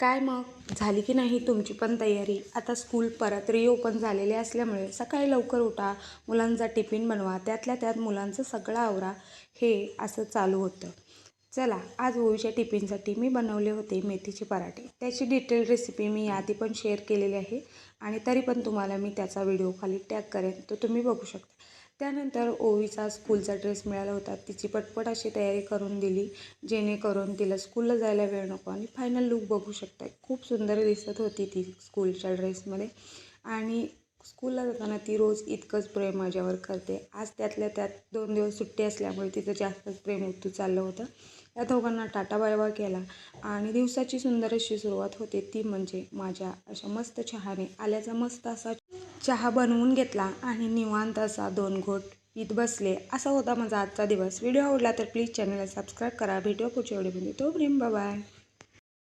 काय मग? झाली की नाही तुमची पण तयारी? आता स्कूल परत रिओपन झालेले असल्यामुळे सकाळी लवकर उठा मुलांचा टिफिन बनवा त्यातल्या त्यात मुलांचं सगळं आवरा. हे असं चालू होतं. चला आज ओळीच्या टिफिनसाठी मी बनवले होते मेथीचे पराठे. त्याची डिटेल रेसिपी मी आधी पण शेअर केलेली आहे. आणि तरी पण तुम्हाला मी त्याचा व्हिडिओ खाली टॅग करेन तो तुम्ही बघू शकता. त्यानंतर ओवीचा स्कूलचा ड्रेस मिळाला होता. तिची पटपट अशी तयारी करून दिली जेणेकरून तिला स्कूलला जायला वेळ नको आणि फायनल लूक बघू शकता खूप सुंदर दिसत होती ती स्कूलच्या ड्रेसमध्ये आणि स्कूलला जाताना ती रोज इतकंच प्रेम माझ्यावर करते. आज त्यातल्या त्यात दोन दिवस सुट्टी असल्यामुळे तिचं जास्तच प्रेम उतू चाललं होतं. या दोघांना टाटा बायबा केला आणि दिवसाची सुंदर अशी सुरुवात होते. ती म्हणजे माझ्या अशा मस्त चहाने आल्याचा मस्त असा चहा बनवून घेतला आणि निवांत असा दोन घोट पीत बसले. असा होता माझा आजचा दिवस. व्हिडिओ आवडला तर प्लीज चॅनलला सबस्क्राईब करा. भेटूया पुढच्या व्हिडिओमध्ये तो प्रेम बाय